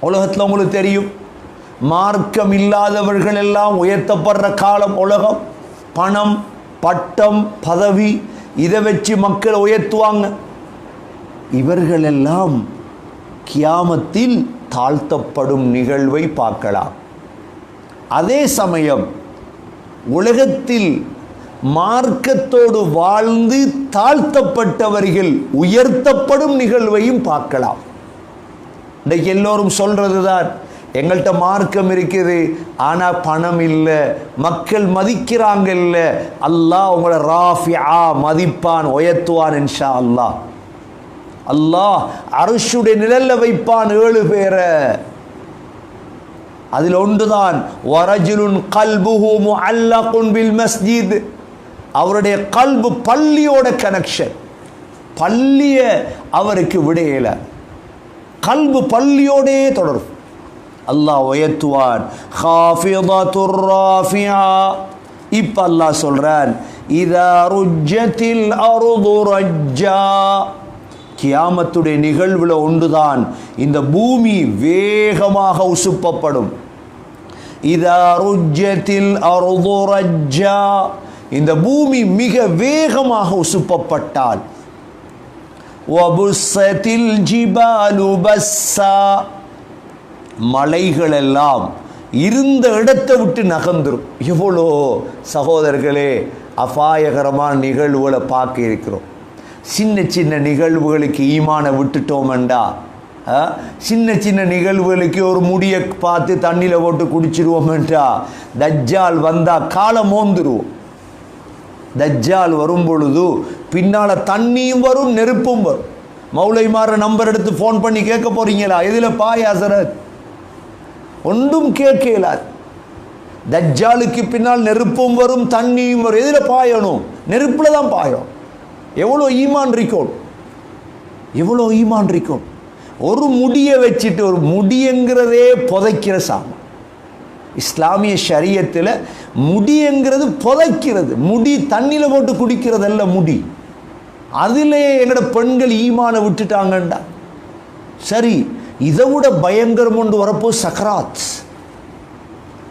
உலகத்தில் உங்களுக்கு தெரியும். மார்க்கம் இல்லாதவர்கள் எல்லாம் உயர்த்தப்படுற காலம் உலகம். பணம் பட்டம் பதவி இதை வச்சு மக்கள் உயர்த்துவாங்க. இவர்களெல்லாம் கியாமத்தில் தாழ்த்தப்படும் நிகழ்வை பார்க்கலாம். அதே சமயம் உலகத்தில் மார்க்கத்தோடு வாழ்ந்து தாழ்த்தப்பட்டவர்கள் உயர்த்தப்படும் நிகழ்வையும் பார்க்கலாம். இன்றைக்கு எல்லோரும் சொல்றது தான் எங்கள்கிட்ட மார்க்கம் இருக்குது. ஆனால் பணம் இல்லை. மக்கள் மதிக்கிறாங்க இல்லை. அல்லாஹ் உங்களை ராஃபியா மதிப்பான் உயர்த்துவான் இன்ஷா அல்லாஹ் அல்லாஹ் அரசுடைய நிழல்ல வைப்பான் ஏழு பேரை. அதில் ஒன்றுதான். வரஜுலுன் கல்புஹு முஅல்லகுன் பில் மஸ்ஜித். அவருடைய கல்பு பள்ளியோட கனெக்ஷன் பள்ளிய அவருக்கு விடையலை. கல்பு பள்ளியோடே தொடரும். அல்லாஹ் உயர்த்துவான். ஹாஃபிதத்துர் இப்ப அல்லாஹ் சொல்றான் இதா ருஜ்ஜத்தில் அருது ரஜ்ஜா. கியாமத்துடைய நிகழ்வுல ஒன்றுதான் இந்த பூமி வேகமாக உசுப்பப்படும். இதா ருஜ்ஜத்தில் அருது ரஜ்ஜா. இந்த பூமி மிக வேகமாக உசுப்பப்பட்டால் வபுஸ்ஸத்தில் ஜிபாலு பஸ்ஸா மலைகள் எல்லாம் இருந்த இடத்தை விட்டு நகர்ந்துரும். எவ்வளோ சகோதரர்களே அபாயகரமான நிகழ்வுகளை பார்க்க இருக்கிறோம். சின்ன சின்ன நிகழ்வுகளுக்கு ஈமானை விட்டுட்டோமெண்டா? ஆ, சின்ன சின்ன நிகழ்வுகளுக்கு ஒரு முடியை பார்த்து தண்ணியில் போட்டு குடிச்சிருவோமென்றா தஜ்ஜால் வந்தால் காலம் மோந்துருவோம் தஜ்ஜால் வரும் பொழுது பின்னால் தண்ணியும் வரும் நெருப்பும் வரும். மௌலைமார நம்பர் எடுத்து ஃபோன் பண்ணி கேட்க போறீங்களா? எதில் பாய் அசரத் ஒன்றும் கேட்க இயலாது தஜ்ஜாலுக்கு பின்னால் நெருப்பும் வரும் தண்ணியும் வரும். எதில் பாயணும்? நெருப்பில் தான் பாயும். எவ்வளோ ஈமான் இருக்கும் எவ்வளோ ஈமான் இருக்கும் ஒரு முடியை வச்சுட்டு ஒரு முடிங்கிறதே புதைக்கிற சாமான் இஸ்லாமிய ஷரியத்தில் முடிங்கிறது புதைக்கிறது. முடி தண்ணியில் போட்டு குடிக்கிறதல்ல முடி. அதிலே எங்களோட பெண்கள் ஈமானை விட்டுட்டாங்கண்டா. சரி இதை விட பயங்கரம் கொண்டு வரப்போ சக்ராத்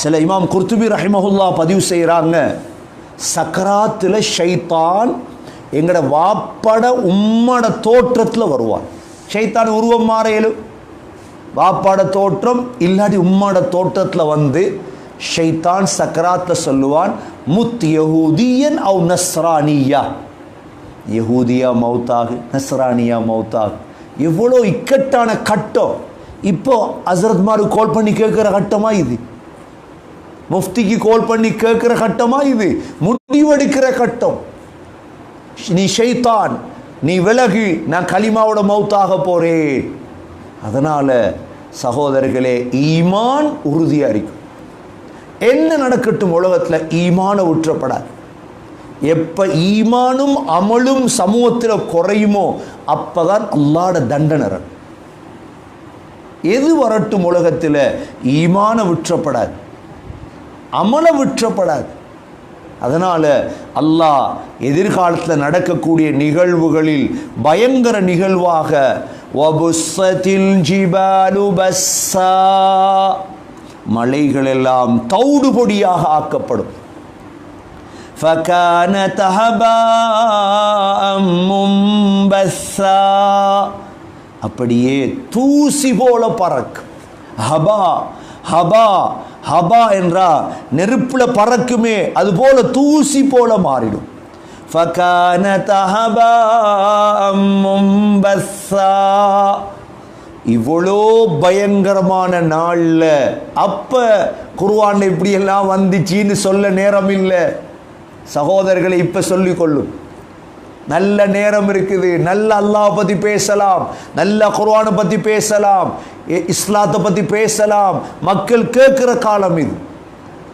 சில இமாம் குர்துபி ரஹிமஹுல்லா பதிவு செய்கிறாங்க சக்ராத்தில் ஷைத்தான் எங்களோட வாப்பட உம்மட தோற்றத்தில் வருவான். ஷைத்தான் உருவம் மாறையிலும் பாப்பாட தோற்றம் இல்லாட்டி உம்மாட தோற்றத்தில் வந்து ஷைத்தான் சக்கராத்தில் சொல்லுவான் முத் யஹூதியன் அவ் நஸ்ரானியா. யஹூதியா மௌத்தாகு நஸ்ரானியா மௌத்தாகு. எவ்வளோ இக்கட்டான கட்டம். இப்போ அசரத்மாரு கால் பண்ணி கேட்குற கட்டமா இது? முஃப்திக்கு கால் பண்ணி கேட்குற கட்டமா இது? முடிவெடுக்கிற கட்டம். நீ ஷைத்தான் நீ விலகு நான் கலிமாவோட மௌத்தாக போறேன். அதனால சகோதரர்களே ஈமான் உறுதியாக இருக்கும் என்ன நடக்கட்டும் உலகத்தில் ஈமான உற்றப்படாது எப்போ ஈமானும் அமலும் சமூகத்தில் குறையுமோ அப்போதான் அல்லாட தண்டனர் எது வரட்டும் உலகத்தில் ஈமான விற்றப்படாது அமல விற்றப்படாது அதனால் அல்லாஹ் எதிர்காலத்தில் நடக்கக்கூடிய நிகழ்வுகளில் பயங்கர நிகழ்வாக மலைகள் எல்லாம் தௌடுபொடியாக ஆக்கப்படும். அப்படியே தூசி போல பறக்கும். ஹபா ஹபா ஹபா என்றா நெருப்பில் பறக்குமே அது போல தூசி போல மாறிடும். இவ்வளோ பயங்கரமான நாளில் அப்போ குருவான் இப்படியெல்லாம் வந்துச்சின்னு சொல்ல நேரம் இல்லை சகோதரர்களை இப்போ சொல்லிக்கொள்ளும் நல்ல நேரம் இருக்குது. நல்ல அல்லாஹ் பற்றி பேசலாம். நல்ல குர்வானை பற்றி பேசலாம். இ- இஸ்லாத்தை பற்றி பேசலாம். மக்கள் கேட்குற காலம் இது.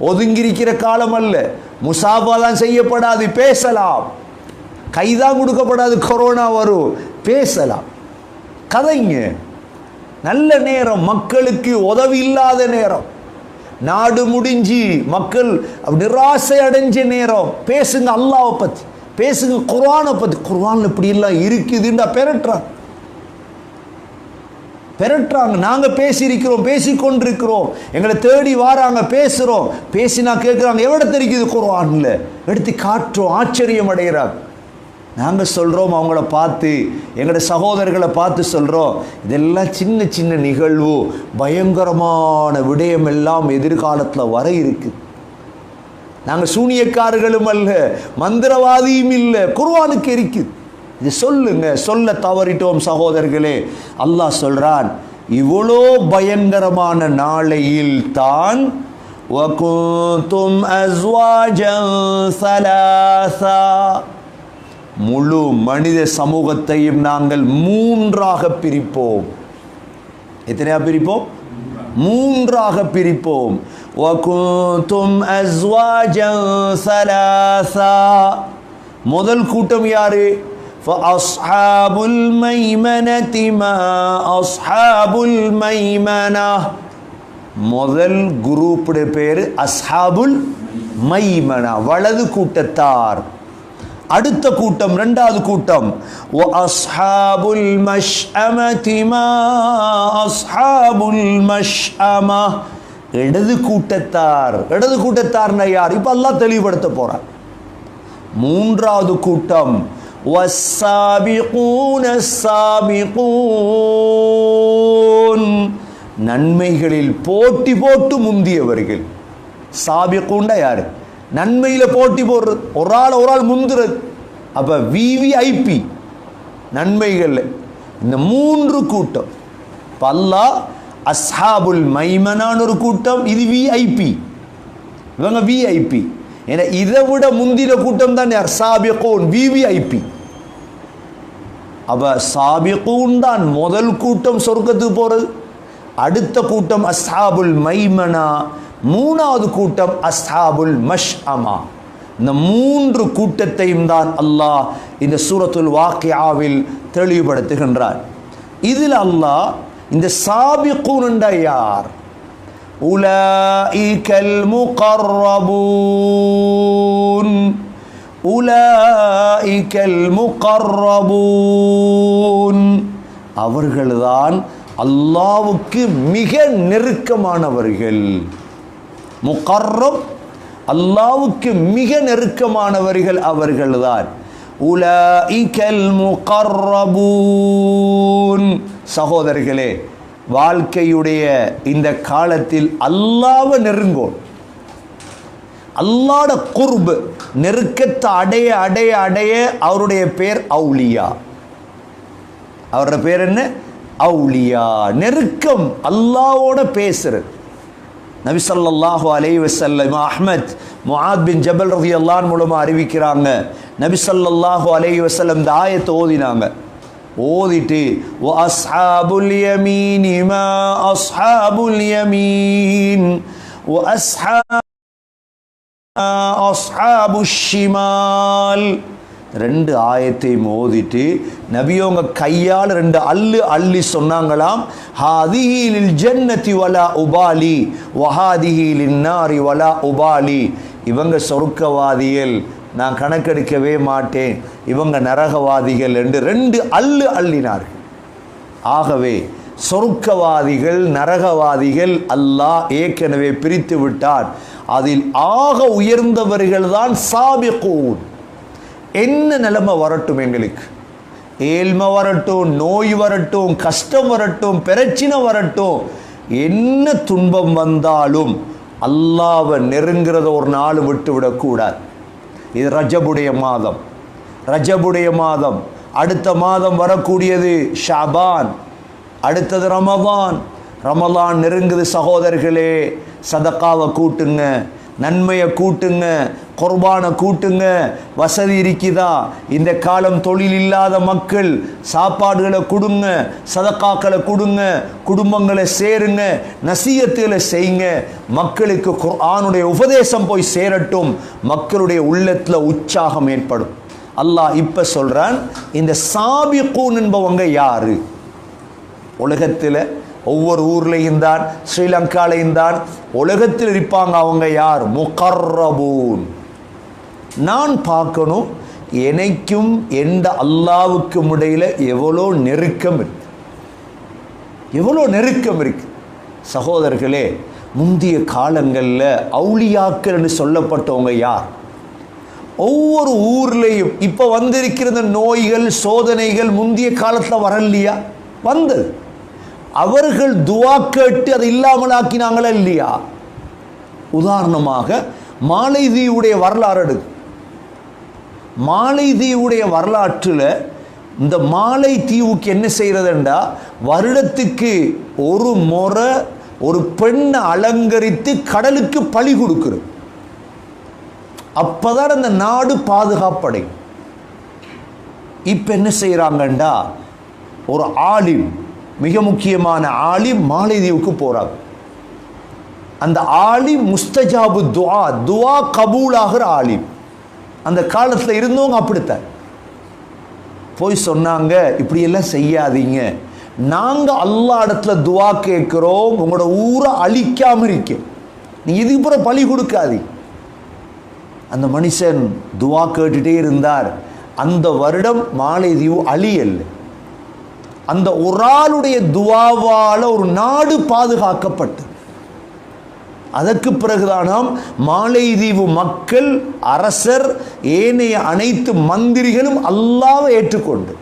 ஒதுங்கியிருக்கிற காலம் அல்ல. முசாபா தான் செய்யப்படாது பேசலாம். கைதான் கொடுக்கப்படாது கொரோனா வரும். பேசலாம். கதைங்க. நல்ல நேரம் மக்களுக்கு உதவி இல்லாத நேரம். நாடு முடிஞ்சு மக்கள் நிராசை அடைஞ்ச நேரம். பேசுங்க அல்லாவை பற்றி பேசுங்க குர்வானை பற்றி குர்வான் இப்படி எல்லாம் இருக்குதுன்னா பெரட்டுறான் பெரட்டுறாங்க. நாங்கள் பேசியிருக்கிறோம் பேசிக்கொண்டிருக்கிறோம். எங்களை தேடி வாராங்க பேசுகிறோம் பேசினா கேட்குறாங்க எவ்வளோ தெரிக்குது குர்வானில் எடுத்து காட்டுறோம் ஆச்சரியம் அடைகிறாங்க. நாங்கள் சொல்கிறோம் அவங்கள பார்த்து எங்களோட சகோதரர்களை பார்த்து சொல்கிறோம் இதெல்லாம் சின்ன சின்ன நிகழ்வு. பயங்கரமான விடயம் எல்லாம் எதிர்காலத்தில் வர இருக்குது நாங்கள் சூனியக்காரர்களும் அல்ல மந்திரவாதியும் இல்லை குர்வானுக்கு இருக்குது இது சொல்லுங்க சொல்ல தவறிட்டோம் சகோதரர்களே. அல்லாஹ் சொல்கிறான் இவ்வளோ பயங்கரமான நாளையில் தான் முழு மனித சமூகத்தையும் நாங்கள் மூன்றாக பிரிப்போம். எத்தனையா பிரிப்போம்? மூன்றாக பிரிப்போம். வகுத்தும் அஸ்வாஜம் சலாசா முதல் கூட்டம் யாரு? அஸ்ஹாபுல் மைமனதி மா அஸ்ஹாபுல் மைமனா முதல் குரூப்புடைய பேர் அஸ்ஹாபுல் மைமனா வலது கூட்டத்தார். அடுத்த கூட்டம் ரெண்டாவது கூட்டம். அஸ்ஹாபுல் மஷ்அமதி மா அஸ்ஹாபுல் மஷ்அமா இடது கூட்டத்தார். இடது கூட்டத்தார்னா யார்? இப்போ எல்லாம் தெளிவுபடுத்த போகிறார் மூன்றாவது கூட்டம். நன்மைகளில் போட்டி போட்டு முந்தியவர்கள். சாபிக்கூண்டா யார்? நன்மையில் போட்டி போடுறது. ஒரு ஆள் ஒரு ஆள் முந்துறது. அப்போ விவிஐபி நன்மைகளில் இந்த மூன்று கூட்டம். பல்லா அஸ்ஹாபுல் மைமனான்னு ஒரு கூட்டம் இது விஐபி இவங்க விஐபி ஏன்னா இதை விட முந்தின கூட்டம் தான் யார் சாபிகோன் விவிஐபி அப்ப சாபிகூன் தான் முதல் கூட்டம் சொர்க்கத்துக்கு போறது. அடுத்த கூட்டம் அஸ்ஹாபுல் மைமனா. மூணாவது கூட்டம் அஸ்ஹாபுல் மஷ்அமா. இந்த மூன்று கூட்டத்தையும் தான் அல்லாஹ் இந்த சூரத்துல் வாக்கியாவில் தெளிவுபடுத்துகின்றார் இதில் அல்லாஹ் இந்த சாபிக்கூன்டா யார்? உலாஇகல் முகர்ரபூன். உலாஇகல் முகர்ரபூன். அவர்கள்தான் அல்லாவுக்கு மிக நெருக்கமானவர்கள். முகர்ரப் அல்லாவுக்கு மிக நெருக்கமானவர்கள் அவர்கள்தான். உலஇகல் முகர்ரபூன். சகோதரர்களே வாழ்க்கையுடைய இந்த காலத்தில் அல்லாவை நெருங்கோம் அல்லாட குர்பு நெருக்கத்தை அடைய அடைய அடைய அவருடைய பேர் அவுலியா அவரோட பேர் என்ன? அவுலியா நெருக்கம் அல்லாவோட பேசுறது. நபி சொல்லாஹு அலை வசல்லம் அஹ்மத் முஹாத் பின் ஜபல் ரதி அல்லான் மூலமாக அறிவிக்கிறாங்க நபி சொல்லாஹு அலை வசல்லம் இந்த ஆயத்தை ஓதினாங்க ஓதிட்டு ஓ அஸ்ஹாபுல் யமீன் இமா அஸ்ஹாபுல் யமீன் ஓ அஸ்ஹா அஸ்ஹாபுஷிமால் ரெண்டு ஆயத்தையும் ஓதிட்டு நபியோங்க கையால் ரெண்டு அள்ளு அள்ளி சொன்னாங்களாம் ஹாதிஹீலில் ஜன்னதி வலா உபாலி வஹாதிஹீலின் நாரி வலா உபாலி. இவங்க சொருக்கவாதிகள் நான் கணக்கெடுக்கவே மாட்டேன் இவங்க நரகவாதிகள் என்று ரெண்டு அள்ளு அள்ளினார்கள். ஆகவே சொருக்கவாதிகள் நரகவாதிகள் அல்லாஹ் ஏற்கனவே பிரித்து விட்டார். அதில் ஆக உயர்ந்தவர்கள் தான் சாபிகூன். என்ன நிலைமை வரட்டும் எங்களுக்கு? ஏழ்மை வரட்டும் நோய் வரட்டும் கஷ்டம் வரட்டும் பிரச்சனை வரட்டும். என்ன துன்பம் வந்தாலும் அல்லாவை நெருங்கிறத ஒரு நாள் விட்டு விடக்கூடாது. இது ரஜபுடைய மாதம். ரஜபுடைய மாதம். அடுத்த மாதம் வரக்கூடியது ஷாபான். அடுத்தது ரமதான். ரமலான் நெருங்குது சகோதரர்களே சதக்காவை கூட்டுங்க. நன்மையை கூட்டுங்க குர்பானை கூட்டுங்க வசதி இருக்குதா? இந்த காலம் தொழில் இல்லாத மக்கள் சாப்பாடுகளை கொடுங்க சதக்காக்களை கொடுங்க குடும்பங்களை சேருங்க நசியத்துகளை செய்யுங்க. மக்களுக்கு ஆணுடைய உபதேசம் போய் சேரட்டும் மக்களுடைய உள்ளத்தில் உற்சாகம் ஏற்படும். அல்லாஹ் இப்போ சொல்கிறான் இந்த சாபிகூன் என்பவங்க யாரு? உலகத்தில் ஒவ்வொரு ஊர்லேயும் தான் ஸ்ரீலங்காலையும் தான் உலகத்தில் இருப்பாங்க அவங்க யார்? முகர்ரபூன். நான் பார்க்கணும் எனக்கும் எந்த அல்லாவுக்கும் இடையில் எவ்வளோ நெருக்கம் இருக்கு. எவ்வளோ நெருக்கம் இருக்கு. சகோதரர்களே முந்தைய காலங்களில் அவுளியாக்கள்னு சொல்லப்பட்டவங்க யார்? ஒவ்வொரு ஊர்லேயும் இப்போ வந்திருக்கிற நோய்கள் சோதனைகள் முந்தைய காலத்தில் வரலையா? வந்தது. அவர்கள் துவா கேட்டு அதை இல்லாமல் ஆக்கினாங்களா இல்லையா? உதாரணமாக மாலைதீவுடைய வரலாறு எடுக்கும் மாலைதீவுடைய வரலாற்றில் இந்த மாலை தீவுக்கு என்ன செய்கிறதுண்டா வருடத்துக்கு ஒரு முறை ஒரு பெண்ணை அலங்கரித்து கடலுக்கு பழி கொடுக்குறது அப்பதான் அந்த நாடு பாதுகாப்படை இப்போ என்ன செய்கிறாங்கண்டா ஒரு ஆலிம் மிக முக்கியமான ஆலிம் மாலைதீவுக்கு போகிறாங்க அந்த ஆலிம் முஸ்தஜாபு துவா துவா கபூலாகிற ஆலிம். அந்த காலத்தில் இருந்தவங்க அப்படித்தான். போய் சொன்னாங்க இப்படியெல்லாம் செய்யாதீங்க. நாங்கள் அல்லா இடத்துல துவா கேட்குறோம். உங்களோட ஊரை அழிக்காம இருக்க. நீ இதுக்கு பிறகு பழி கொடுக்காதி. அந்த மனுஷன் துவா கேட்டுட்டே இருந்தார். அந்த வருடம் மாலைதீவு அழியல்ல. அந்த ஒரு ஆளுடைய துவாவால் ஒரு நாடு பாதுகாக்கப்பட்டது அதற்கு பிறகுதானாம் மாலைதீவு மக்கள் அரசர் ஏனைய அனைத்து மந்திரிகளும் அல்லாவை ஏற்றுக்கொண்டு.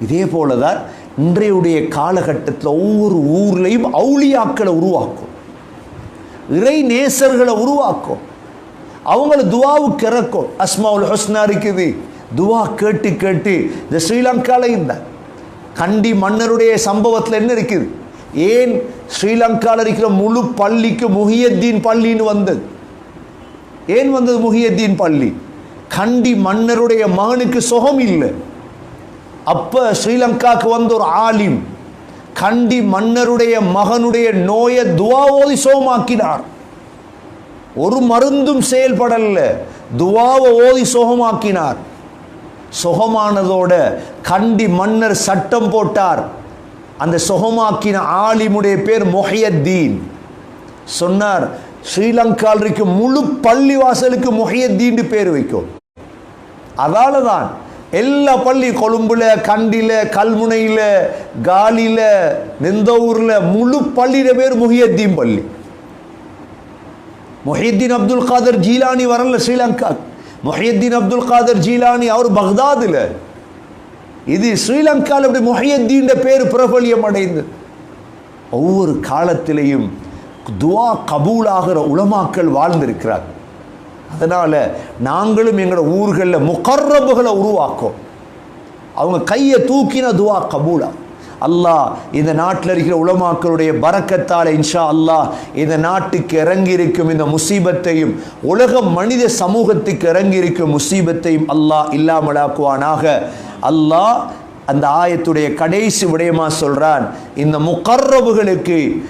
இதே போலதான் இன்றையுடைய காலகட்டத்தில் ஒவ்வொரு ஊர்லையும் அவுளியாக்களை உருவாக்கும். இறை நேசர்களை உருவாக்கும். அவங்கள துவாவுக்கு இறக்கும். அஸ்மாவுல் ஹஸ்னா இருக்குது. துவா கேட்டு கேட்டு இந்த ஸ்ரீலங்காவில் இந்த கண்டி மன்னருடைய சம்பவத்தில் என்ன இருக்குது? ஏன் ஸ்ரீலங்காவில் இருக்கிற முழு பள்ளிக்கு முஹியத்தீன் பள்ளின்னு வந்தது? ஏன் வந்தது முஹியத்தீன் பள்ளி? கண்டி மன்னருடைய மகனுக்கு சுகம் இல்லை. அப்போ ஸ்ரீலங்காவுக்கு வந்த ஒரு ஆலிம் கண்டி மன்னருடைய மகனுடைய நோயை துவா ஓதி சோமாக்கினார் ஒரு மருந்தும் செயல்படல. துவாவை ஓதி சுகமாக்கினார். சுகமானதோட கண்டி மன்னர் சட்டம் போட்டார். அந்த சுகமாக்கின ஆலிமுடைய பேர் மொஹியத்தீன். சொன்னார் ஸ்ரீலங்காவில் இருக்க முழு பள்ளி வாசலுக்கு மொஹியத்தீன் பேர் வைக்கும். அதால தான் எல்லா பள்ளி கொழும்புல கண்டில கல்முனையில் காலில நிந்தவூர்ல முழு பள்ளியில பேர் முஹியத்தீன் பள்ளி. முஹியத்தீன் அப்துல் காதர் ஜீலானி வரல ஸ்ரீலங்கா. முஹியத்தீன் அப்துல் காதர் ஜீலானி அவர் பக்தாதில். இது ஸ்ரீலங்காவில் இப்படி முஹியத்தீன் பேர் பிரபலியம் அடைந்து. ஒவ்வொரு காலத்திலையும் துவா கபூலாகிற உலமாக்கள் வாழ்ந்திருக்கிறார். அதனால் நாங்களும் எங்களோட ஊர்களில் முகர்ரபுகளை உருவாக்கும் அவங்க கையை தூக்கின துவா கபூலா. அல்லாஹ் இந்த நாட்டில் இருக்கிற உலமாக்களுடைய பறக்கத்தால் இன்ஷா அல்லாஹ் இந்த நாட்டுக்கு இறங்கி இருக்கும் இந்த முசீபத்தையும் உலக மனித சமூகத்துக்கு இறங்கி இருக்கும் முசீபத்தையும் அல்லாஹ் இல்லாமலாக்குவானாக. அல்லாஹ் அந்த ஆயத்துடைய கடைசி விடயமா சொல்றான் இந்த முகர்ரபுகளுக்கு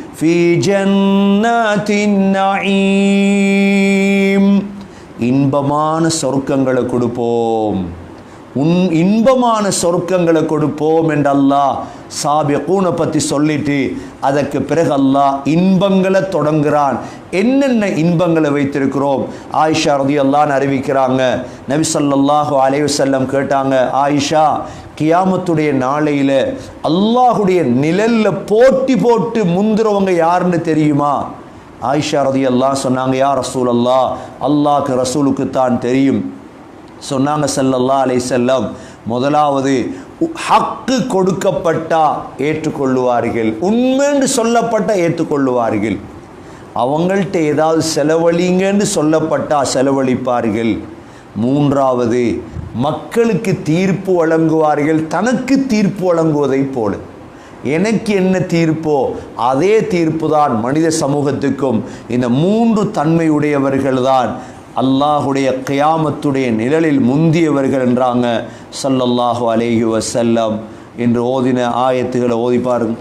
இன்பமான சொர்க்கங்களை கொடுப்போம். உன் இன்பமான சொர்க்கங்களை கொடுப்போம் என்று அல்லாஹ் சாபியக்கூனை பற்றி சொல்லிட்டு அதற்கு பிறகு அல்லாஹ் இன்பங்களை தொடங்குறான். என்னென்ன இன்பங்களை வைத்திருக்கிறோம்? ஆயிஷா ரதி அல்லான்னு அறிவிக்கிறாங்க. நபி ஸல்லல்லாஹு அலைஹி கேட்டாங்க ஆயிஷா கியாமத்துடைய நாளையில் அல்லாஹுடைய நிழலில் போட்டி போட்டு முந்துறவங்க யாருன்னு தெரியுமா? ஆயிஷா ரதி சொன்னாங்க யா ரசூல் அல்லாஹ் அல்லாஹ்க்கு ரசூலுக்கு தான் தெரியும். சொன்னாங்க செல்லல்லா அலை செல்லம் முதலாவது ஹக்கு கொடுக்கப்பட்டா ஏற்றுக்கொள்ளுவார்கள். உண்மைன்னு சொல்லப்பட்ட ஏற்றுக்கொள்ளுவார்கள். அவங்கள்ட்ட ஏதாவது செலவழிங்கன்னு சொல்லப்பட்டா செலவழிப்பார்கள். மூன்றாவது மக்களுக்கு தீர்ப்பு வழங்குவார்கள். தனக்கு தீர்ப்பு வழங்குவதைப் போல. எனக்கு என்ன தீர்ப்போ அதே தீர்ப்பு தான் மனித சமூகத்துக்கும். இந்த மூன்று தன்மையுடையவர்கள் தான் அல்லாஹுடைய கியாமத்துடைய நிழலில் முந்தியவர்கள் என்றாங்க. சல்லல்லாஹு அலேஹி வசல்லம் என்று ஓதின ஆயத்துகளை ஓதி பாருங்க.